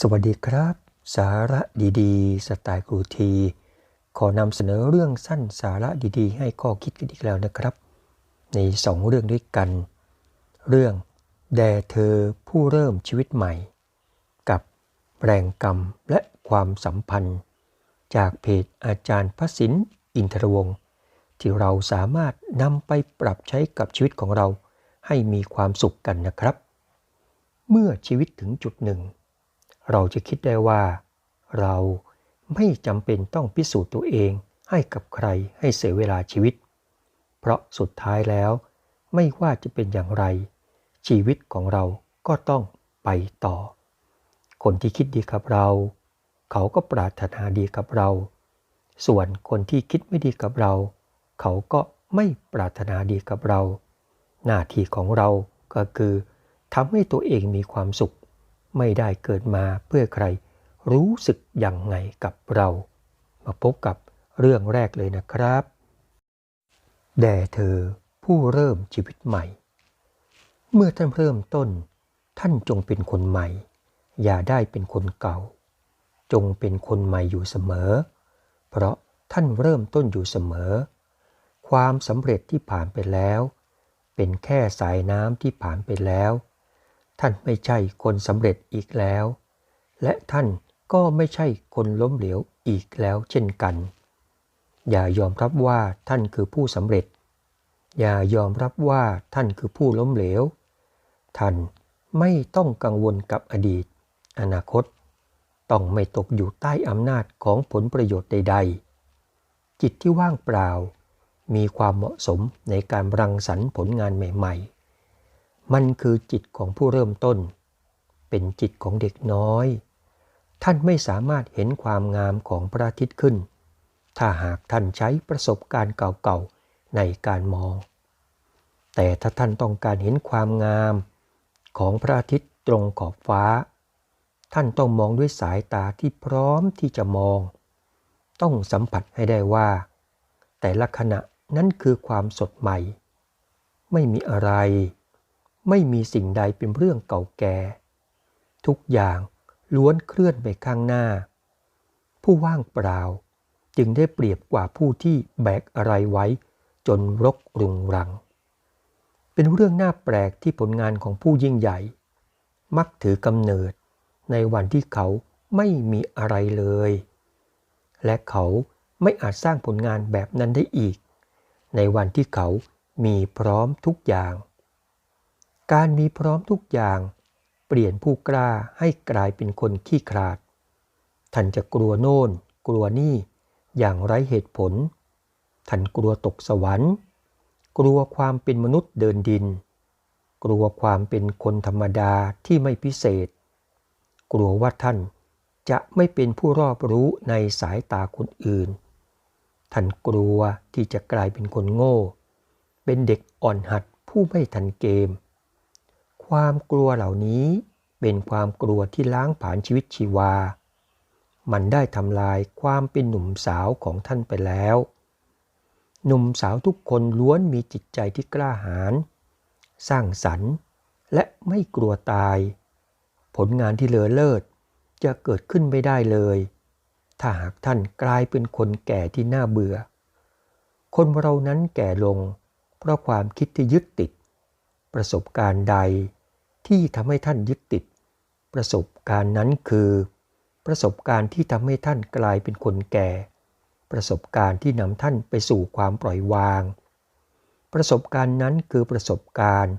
สวัสดีครับ สาระดีๆ สไตล์ครูที ขอนำเสนอเรื่องสั้นสาระดีๆ ให้ข้อคิดกันอีกแล้วนะครับ ในสองเรื่องด้วยกัน เรื่องแด่เธอผู้เริ่มชีวิตใหม่ กับแรงกรรมและความสัมพันธ์ จากเพจอาจารย์พระสินอินทรวงศ์ที่เราสามารถนำไปปรับใช้กับชีวิตของเราให้มีความสุขกันนะครับ เมื่อชีวิตถึงจุดหนึ่ง เราจะคิดได้ว่า เราไม่จำเป็นต้องพิสูจน์ตัวเองให้กับใครให้เสียเวลาชีวิต เพราะสุดท้ายแล้วไม่ว่าจะเป็นอย่างไร ชีวิตของเราก็ต้องไปต่อ คนที่คิดดีกับเรา เขาก็ปรารถนาดีกับเรา ส่วนคนที่คิดไม่ดีกับเรา เขาก็ไม่ปรารถนาดีกับเรา หน้าที่ของเราก็คือทำให้ตัวเองมีความสุข ไม่ได้เกิดมาเพื่อใคร รู้สึกอย่างไงกับเรา มาพบกับเรื่องแรกเลยนะครับ แด่เธอผู้เริ่มชีวิตใหม่ เมื่อท่านเริ่มต้น ท่านจงเป็นคนใหม่ อย่าได้เป็นคนเก่า จงเป็นคนใหม่อยู่เสมอ เพราะท่านเริ่มต้นอยู่เสมอ ความสำเร็จที่ผ่านไปแล้ว เป็นแค่สายน้ำที่ผ่านไปแล้ว ท่านไม่ใช่คนสำเร็จอีกแล้ว และท่านก็ไม่ใช่คนล้มเหลวอีกแล้วเช่นกัน อย่ายอมรับว่าท่านคือผู้สำเร็จ อย่ายอมรับว่าท่านคือผู้ล้มเหลว ท่านไม่ต้องกังวลกับอดีต อนาคต ต้องไม่ตกอยู่ใต้อำนาจของผลประโยชน์ใด ๆ จิตที่ว่างเปล่า มีความเหมาะสมในการรังสรรค์ผลงานใหม่ ๆ มันคือจิตของผู้เริ่มต้น เป็นจิตของเด็กน้อย ท่านไม่สามารถเห็นความงามของพระอาทิตย์ขึ้น ถ้าหากท่านใช้ประสบการณ์เก่าๆในการมอง แต่ถ้าท่านต้องการเห็นความงามของพระอาทิตย์ตรงขอบฟ้า ท่านต้องมองด้วยสายตาที่พร้อมที่จะมอง ต้องสัมผัสให้ได้ว่า แต่ละขณะนั้นคือความสดใหม่ ไม่มีอะไร ไม่มีสิ่งใดเป็นเรื่องเก่าแก่ ทุกอย่างล้วนเคลื่อนไปข้างหน้า ผู้ว่างเปล่าจึงได้เปรียบกว่าผู้ที่แบกอะไรไว้ จนรกรุงรัง เป็นเรื่องน่าแปลกที่ผลงานของผู้ยิ่งใหญ่ มักถือกำเนิดในวันที่เขาไม่มีอะไรเลย และเขาไม่อาจสร้างผลงานแบบนั้นได้อีก ในวันที่เขามีพร้อมทุกอย่าง การมีพร้อมทุกอย่างเปลี่ยนผู้กล้าให้กลายเป็นคนขี้ขลาด ท่านจะกลัวโน่น กลัวนี่ อย่างไร้เหตุผล ท่านกลัวตกสวรรค์ กลัวความเป็นมนุษย์เดินดิน กลัวความเป็นคนธรรมดาที่ไม่พิเศษ กลัวว่าท่านจะไม่เป็นผู้รอบรู้ในสายตาคนอื่น ท่านกลัวที่จะกลายเป็นคนโง่ เป็นเด็กอ่อนหัดผู้ไม่ทันเกม ความกลัวเหล่านี้เป็นความกลัวที่ล้างผ่านชีวิตชีวา มันได้ทำลายความเป็นหนุ่มสาวของท่านไปแล้ว หนุ่มสาวทุกคนล้วนมีจิตใจที่กล้าหาญ สร้างสรรค์ และไม่กลัวตาย ผลงานที่เลอเลิศจะเกิดขึ้นไม่ได้เลย ถ้าหากท่านกลายเป็นคนแก่ที่น่าเบื่อ คนเรานั้นแก่ลง เพราะความคิดที่ยึดติด ประสบการณ์ใด ที่ทำให้ท่านยึดติด ประสบการณ์นั้นคือ ประสบการณ์ที่ทำให้ท่านกลายเป็นคนแก่ ประสบการณ์ที่นำท่านไปสู่ความปล่อยวาง ประสบการณ์นั้นคือประสบการณ์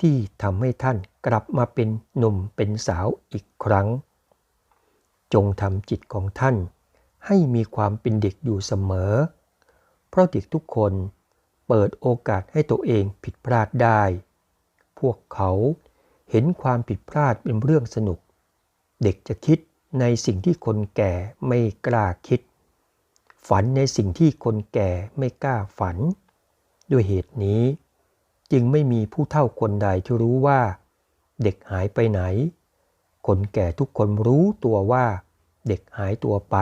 ที่ทำให้ท่านกลับมาเป็นหนุ่มเป็นสาวอีกครั้ง จงทำจิตของท่าน ให้มีความเป็นเด็กอยู่เสมอ เพราะเด็กทุกคนเปิดโอกาสให้ตัวเองผิดพลาดได้ พวกเขา เห็นความผิดพลาดเป็นเรื่องสนุก เด็กจะคิดในสิ่งที่คนแก่ไม่กล้าคิด ฝันในสิ่งที่คนแก่ไม่กล้าฝัน ด้วยเหตุนี้ จึงไม่มีผู้เฒ่าคนใดที่รู้ว่า เด็กหายไปไหน คนแก่ทุกคนรู้ตัวว่า เด็กหายตัวไป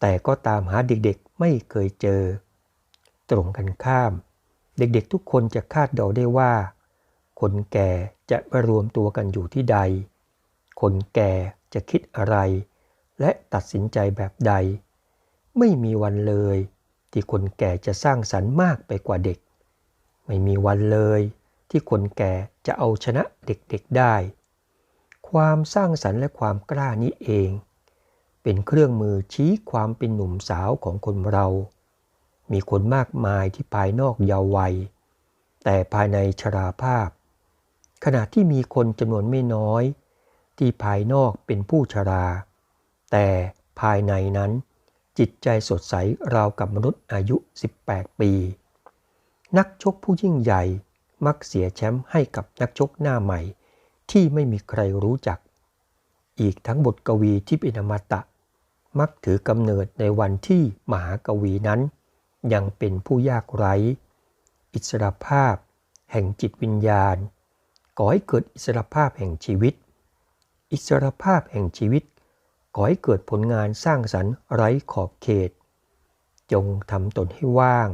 แต่ก็ตามหาเด็กๆไม่เคยเจอ ตรงกันข้าม เด็กๆทุกคนจะคาดเดาได้ว่า คนแก่ จะมารวมตัวกันอยู่ที่ใด คนแก่จะคิดอะไร และตัดสินใจแบบใด ไม่มีวันเลย ที่คนแก่จะสร้างสรรค์มากไปกว่าเด็ก ไม่มีวันเลย ที่คนแก่จะเอาชนะเด็กๆได้ ความสร้างสรรค์และความกล้านี้เอง เป็นเครื่องมือชี้ความเป็นหนุ่มสาวของคนเรา มีคนมากมายที่ภายนอกเยาว์วัย แต่ภายในชราภาพ ขณะที่มีคนจำนวนไม่น้อย ที่ภายนอกเป็นผู้ชรา แต่ภายในนั้นจิตใจสดใสราวกับมนุษย์อายุ 18 ปี นักชกผู้ยิ่งใหญ่มักเสียแชมป์ให้กับนักชกหน้าใหม่ ที่ไม่มีใครรู้จัก อีกทั้งบทกวีที่เป็นอมตะ มักถือกำเนิดในวันที่มหากวีนั้น ยังเป็นผู้ยากไร้ อิสรภาพ แห่งจิตวิญญาณ ก่อให้เกิดอิสรภาพแห่งชีวิต อิสรภาพแห่งชีวิต ก่อให้เกิดผลงานสร้างสรรค์ไร้ขอบเขต จงทำตนให้ว่าง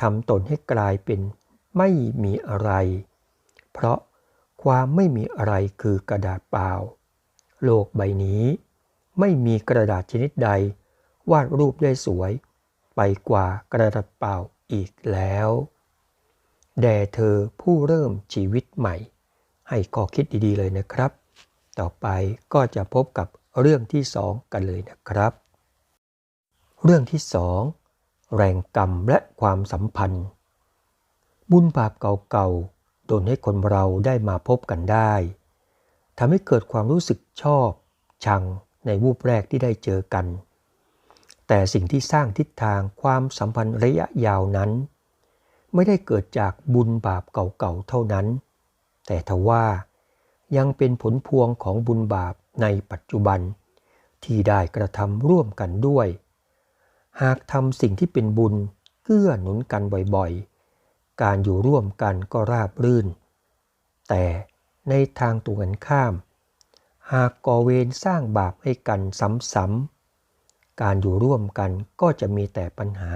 ทำตนให้กลายเป็นไม่มีอะไร เพราะความไม่มีอะไรคือกระดาษเปล่า โลกใบนี้ไม่มีกระดาษชนิดใด วาดรูปได้สวย ไปกว่ากระดาษเปล่าอีกแล้ว แด่เธอผู้เริ่มชีวิตใหม่ ให้ข้อคิดดีๆเลยนะครับ ต่อไปก็จะพบกับเรื่องที่สองกันเลยนะครับ เรื่องที่สองแรงกรรมและความสัมพันธ์ บุญบาปเก่าๆโดนให้คนเราได้มาพบกันได้ทำให้เกิดความรู้สึกชอบ ชังในวูบแรกที่ได้เจอกัน แต่สิ่งที่สร้างทิศทางความสัมพันธ์ระยะยาวนั้น ไม่ได้เกิดจากบุญบาปเก่าๆเท่านั้น แต่ทว่ายังเป็นผลพวงของบุญบาปในปัจจุบัน ที่ได้กระทำร่วมกันด้วย หากทำสิ่งที่เป็นบุญเกื้อหนุนกันบ่อยๆ การอยู่ร่วมกันก็ราบรื่น แต่ในทางตรงกันข้าม หากก่อเวรสร้างบาปให้กันซ้ำๆ การอยู่ร่วมกันก็จะมีแต่ปัญหา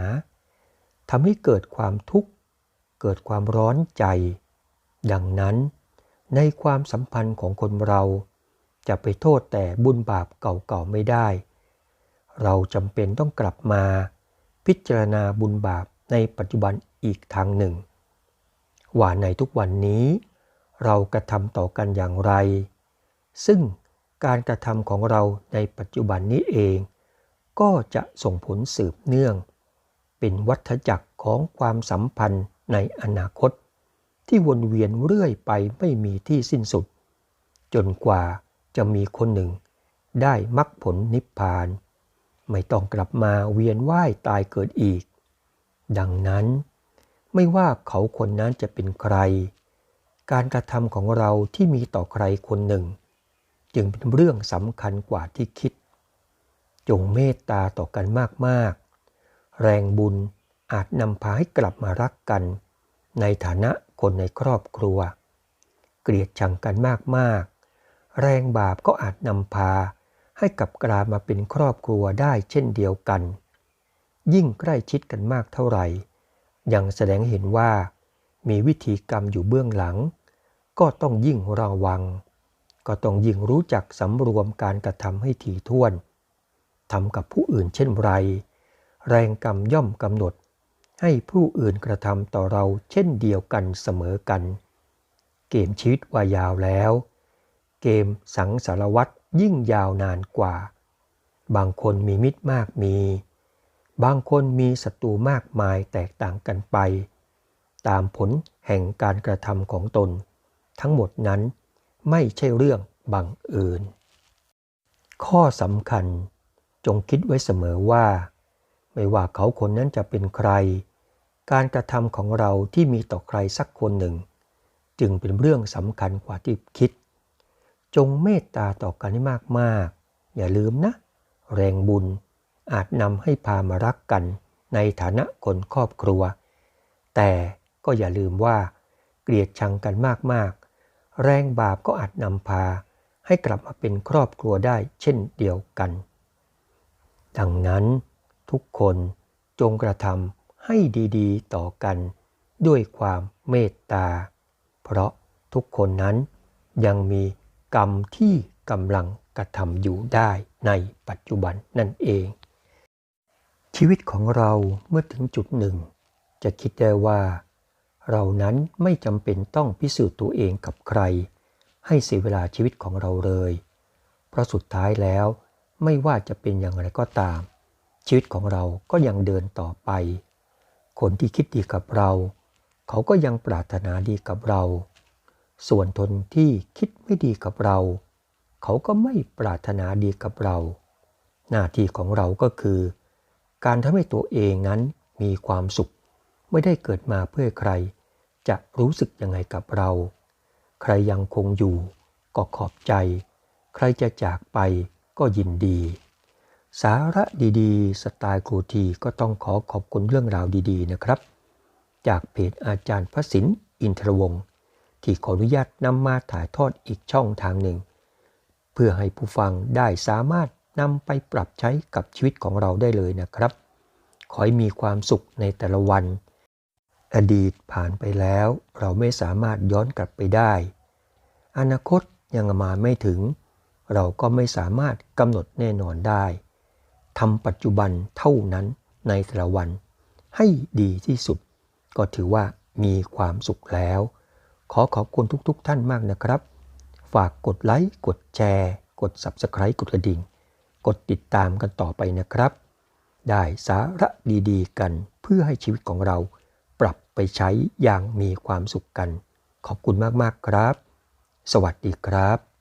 ทำให้เกิดความทุกข์ เกิดความร้อนใจ ดังนั้นในความสัมพันธ์ของคนเรา จะไปโทษแต่บุญบาปเก่าๆไม่ได้ เราจำเป็นต้องกลับมา พิจารณาบุญบาปในปัจจุบันอีกทางหนึ่ง ว่าในทุกวันนี้ เรากระทำต่อกันอย่างไร ซึ่งการกระทำของเราในปัจจุบันนี้เอง ก็จะส่งผลสืบเนื่อง เป็นวัฏจักรของความสัมพันธ์ ในอนาคตที่วนเวียนเรื่อยไปไม่มีที่สิ้นสุด จนกว่าจะมีคนหนึ่งได้มรรคผลนิพพาน ไม่ต้องกลับมาเวียนว่ายตายเกิดอีก ดังนั้นไม่ว่าเขาคนนั้นจะเป็นใคร การกระทำของเราที่มีต่อใครคนหนึ่ง จึงเป็นเรื่องสำคัญกว่าที่คิด จงเมตตาต่อกันมากๆ แรงบุญ อาจนำพาให้กลับมารักกัน ในฐานะคนในครอบครัว เกลียดชังกันมากแรงบาปก็อาจนำพาให้กลับกลามาเป็นครอบครัวได้เช่นเดียวกัน ยิ่งใกล้ชิดกันมากเท่าไหร่ ยังแสดงเห็นว่า มีวิธีกรรมอยู่เบื้องหลัง ก็ต้องยิ่งระวัง ก็ต้องยิ่งรู้จักสำรวมการกระทำให้ถี่ถ้วนทำกับผู้อื่นเช่นไร แรงกรรมย่อมกำหนด ให้ผู้อื่นกระทำต่อเราเช่นเดียวกันเสมอกัน เกมชีวิตว่ายาวแล้ว เกมสังสารวัตรยิ่งยาวนานกว่า บางคนมีมิตรมากมี บางคนมีศัตรูมากมายแตกต่างกันไป ตามผลแห่งการกระทำของตน ทั้งหมดนั้นไม่ใช่เรื่องบังเอิญข้อสำคัญจงคิดไว้เสมอว่า ไม่ว่าเขาคนนั้นจะเป็นใคร การกระทำของเราที่มีต่อใครสักคนหนึ่ง จึงเป็นเรื่องสำคัญกว่าที่คิด จงเมตตาต่อกันให้มากๆ อย่าลืมนะ แรงบุญอาจนำให้พามารักกันในฐานะคนครอบครัว แต่ก็อย่าลืมว่าเกลียดชังกันมากๆ แรงบาปก็อาจนำพาให้กลับมาเป็นครอบครัวได้เช่นเดียวกัน ดังนั้น ทุกคนจงกระทำให้ดีๆ ต่อกัน ด้วยความเมตตา เพราะทุกคนนั้นยังมีกรรมที่กำลังกระทำอยู่ได้ในปัจจุบันนั่นเอง ชีวิตของเราเมื่อถึงจุดหนึ่ง จะคิดได้ว่า เรานั้นไม่จำเป็นต้องพิสูจน์ตัวเองกับใคร ให้เสียเวลาชีวิตของเราเลย เพราะสุดท้ายแล้วไม่ว่าจะเป็นอย่างไรก็ตาม ชีวิตของเราก็ยังเดินต่อไป คนที่คิดดีกับเรา เขาก็ยังปรารถนาดีกับเรา ส่วนทนที่คิดไม่ดีกับเรา เขาก็ไม่ปรารถนาดีกับเรา หน้าที่ของเราก็คือ การทำให้ตัวเองนั้นมีความสุข ไม่ได้เกิดมาเพื่อใคร จะรู้สึกยังไงกับเรา ใครยังคงอยู่ก็ขอบใจ ใครจะจากไปก็ยินดี สาระดีๆ สไตล์ครูทีก็ต้องขอขอบคุณเรื่องราวดีๆนะครับ จากเพจอาจารย์พระสินอินทรวงศ์ที่ขออนุญาตนำมาถ่ายทอดอีกช่องทางหนึ่ง เพื่อให้ผู้ฟังได้สามารถนำไปปรับใช้กับชีวิตของเราได้เลยนะครับ ขอให้มีความสุขในแต่ละวัน อดีตผ่านไปแล้ว เราไม่สามารถย้อนกลับไปได้ อนาคตยังมาไม่ถึง เราก็ไม่สามารถกำหนดแน่นอนได้ ทำปัจจุบันเท่านั้นในแต่ละวัน ให้ดีที่สุด ก็ถือว่ามีความสุขแล้ว ขอขอบคุณทุกๆทท่านมากนะครับ ฝากกดไลค์กดแชร์ กด Subscribe กดกระดิ่ง กดติดตามกันต่อไปนะครับ ได้สาระดีๆ กันเพื่อให้ชีวิตของเรา ปรับไปใช้อย่างมีความสุขกัน ขอบคุณมากๆครับ สวัสดีครับ